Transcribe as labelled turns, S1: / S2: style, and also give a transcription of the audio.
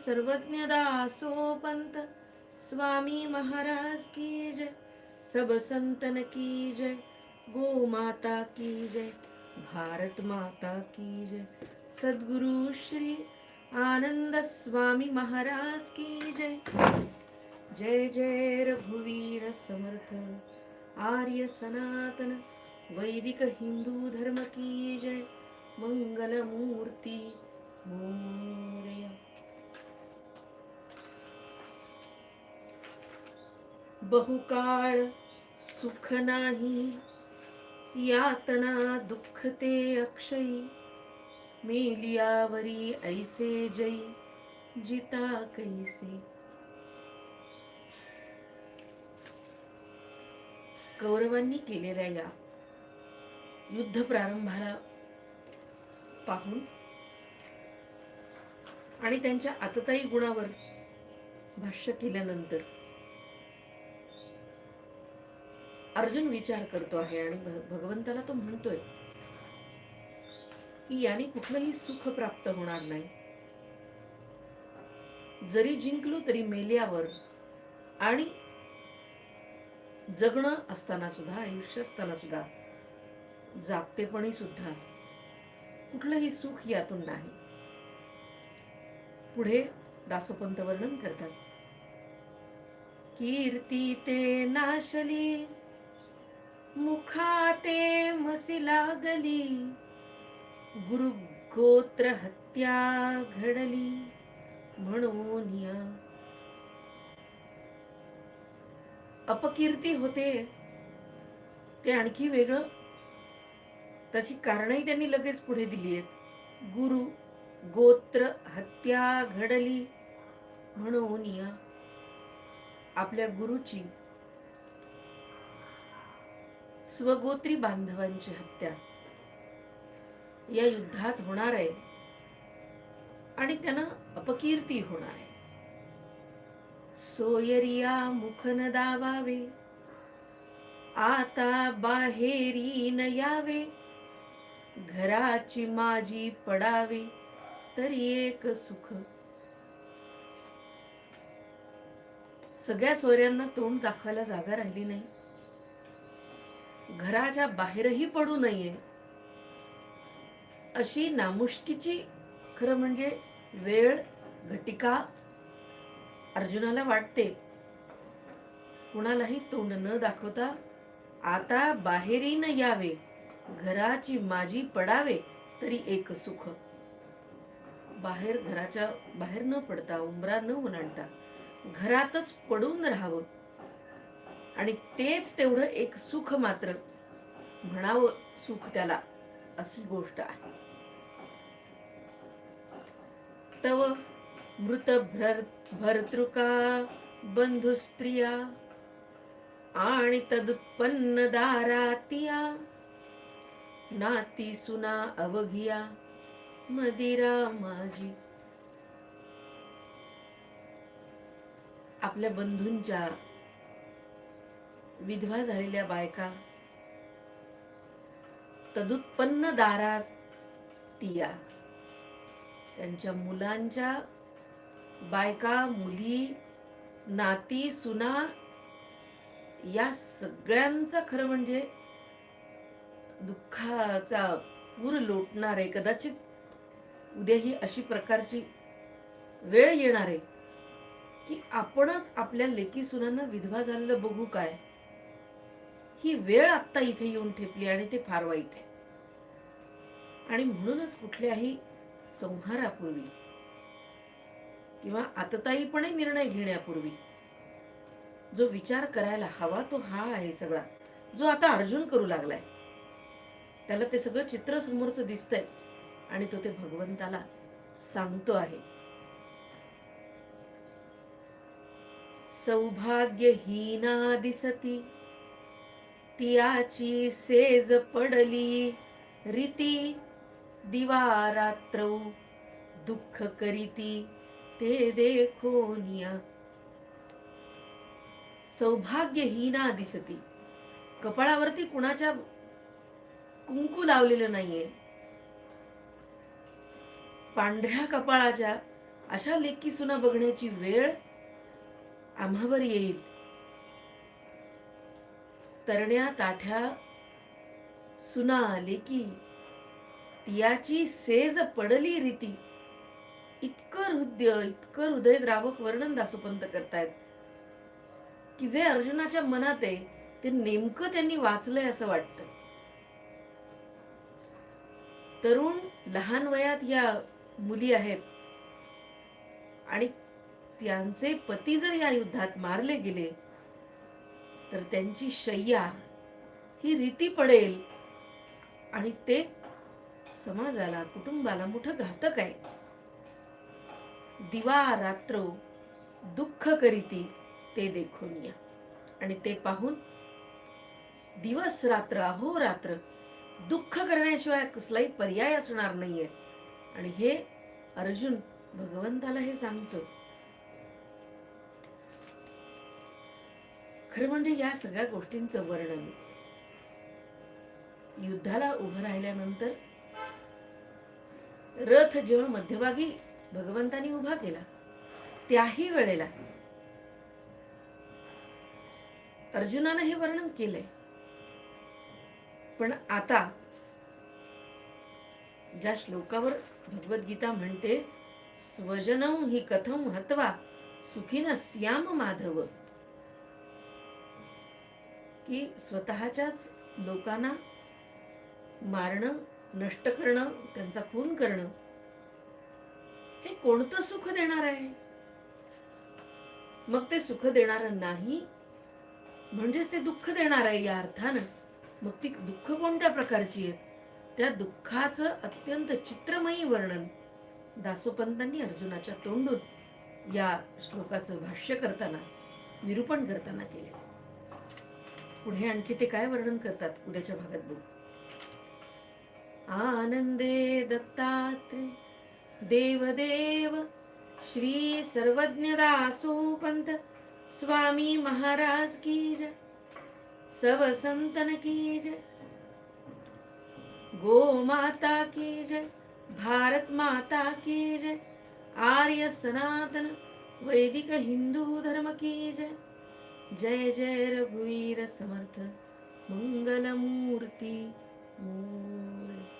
S1: सर्वज्ञ दासो पंत स्वामी महाराज की जय। सब संतन की जय। गो माता की जय। भारत माता की जय। सद्गुरु श्री आनंद स्वामी महाराज की जय। जय जय रघुवीर समर्थ। आर्य सनातन। वैदिक हिंदू धर्म की जय। मंगल मूर्ती। बहुकाळ सुख नाही. यातना दुःख ते अक्षयी. मेलियावरी ऐसे जई जिता कैसे. कौरवांनी केलेल्या या युद्ध प्रारंभाला पाहून आणि त्यांच्या आतताई गुणावर भाष्य केल्यानंतर अर्जुन विचार करतो आहे आणि भगवंताला तो म्हणतोय की याने कुठलंही सुख प्राप्त होणार नाही. जरी जिंकलो तरी मेल्यावर आणि जगणं असताना सुद्धा आयुष्य असताना सुद्धा जागतेपणी सुद्धा कुठलंही सुख यातून नाही. पुढे दासोपंत वर्णन करतात. कीर्ती ते नाशली मुखाते मसी लागली. गुरु गोत्र हत्या घडली म्हणून अपकीर्ती होते. ते आणखी वेगळं. त्याची कारणही त्यांनी लगेच पुढे दिली आहेत. गुरु गोत्र हत्या घडली म्हणून या. आपल्या गुरुची स्वगोत्री बांधवांची हत्या. या युद्धात होणार आहे. आणि त्यांना अपकीर्ती होणार आहे. सोयरिया मुखन दावावे. आता बाहेरी न यावे. घराची माझी पडावे. तरी एक सुख. सगळ्या सोयऱ्यांना तोंड दाखवायला जागा राहिली नाही. घराच्या बाहेरही पडू नये. अशी नामुष्कीची खरं म्हणजे वेळ घटिका अर्जुनाला वाटते. कुणालाही तोंड न दाखवता आता बाहेरी न यावे घराची माझी पडावे तरी एक सुख. बाहेर घराच्या बाहेर न पडता उंबरा न ओलांडता घरातच पडून राहावं. आणि तेच तेवढं एक सुख मात्र म्हणावं सुख त्याला अशी गोष्ट आहे. तव मृत भ्र भर्तृका बंधु स्त्रिया आणि तदुत्पन्न दारातिया नाती सुना अवघिया मदिरा माझी. आपल्या बंधूंच्या विधवा झालेल्या बायका तदुत्पन्न दारात तिया. त्यांच्या मुलांच्या बायका मुली नाती सुना या सगळ्यांचा खरं म्हणजे दुःखाचा पूर लोटणार आहे कदाचित उद्या ही अशी प्रकारची वेळ येणार आहे की आपणच आपल्या लेकी सुनांना विधवा झालेलं बघू काय? ही वेळ आत्ता इथे येऊन ठेपली आणि ते फार वाईट आहे. आणि म्हणूनच कुठल्याही संहारापूर्वी किंवा आतताईपणे निर्णय घेण्यापूर्वी जो विचार करायला हवा तो हा आहे सगळा जो आता अर्जुन करू लागलाय. त्याला ते सगळं चित्र समोरचं दिसतंय आणि तो ते भगवंताला सांगतो आहे. सौभाग्यहीना दिसती तियाची सेज पडली. रीती दिवा रात्र दुःख करीती ते देखोनिया सौभाग्यहीना दिसती. कपाळावरती कुणाच्या कुंकू लावलेलं नाहीये. पांढऱ्या कपाळाच्या अशा लेखी सुना बघण्याची वेळ आम्हावर येईल. तरण्या ताठ्या सुना लेकी तियाची सेज पडली रीती. इतकं हृदय इतकं हृदयद्रावक वर्णन दासोपंत करतायत. की जे अर्जुनाच्या मनात आहे ते नेमकं त्यांनी वाचलंय असं वाटतं. तरुण लहान वयात या मुली आहेत. आणि त्यांचे पती जर या युद्धात मारले गेले तर त्यांची शय्या ही रीती पडेल. आणि ते समाजाला कुटुंबाला मोठं घातक आहे. दिवा रात्र दुःख करीती ते देखून या. आणि ते पाहून दिवस रात्र अहोरात्र दुःख करण्याशिवाय कसलाही पर्याय असणार नाहीये. आणि हे अर्जुन भगवंताला हे सांगतो. खरं म्हणजे या सगळ्या गोष्टींचं वर्णन. युद्धाला उभं राहिल्यानंतर रथ जेव्हा मध्यभागी भगवंतानी उभा केला त्याही वेळेला अर्जुनानं हे वर्णन केलंय. पण आता ज्या श्लोकावर भगवद्गीता म्हणते स्वजनौ ही कथम हत्वा सुखीन श्याम माधव। की स्वतःच्याच लोकांना मारणं नष्ट करणं त्यांचा खून करणं हे कोणतं सुख देणार आहे? मग ते सुख देणार नाही म्हणजेच ते दुःख देणार आहे या अर्थानं. मग ती दुःख कोणत्या प्रकारची आहेत? त्या दुःखाचं अत्यंत चित्रमयी वर्णन दासोपंतांनी अर्जुनाच्या तोंडून या श्लोकाचं भाष्य करताना निरूपण करताना केले पुढे आणखी ते काय वर्णन करतात उद्याच्या भागात बघू. आनंदे दत्तात्रे देवदेव श्री सर्वज्ञ दासोपंत स्वामी महाराज की जय सब संतन की जय गो माता की जय भारत माता की जय आर्य सनातन वैदिक हिंदू धर्म की जय. जय जय रघुवीर समर्थ मंगलमूर्ती मूर्ती.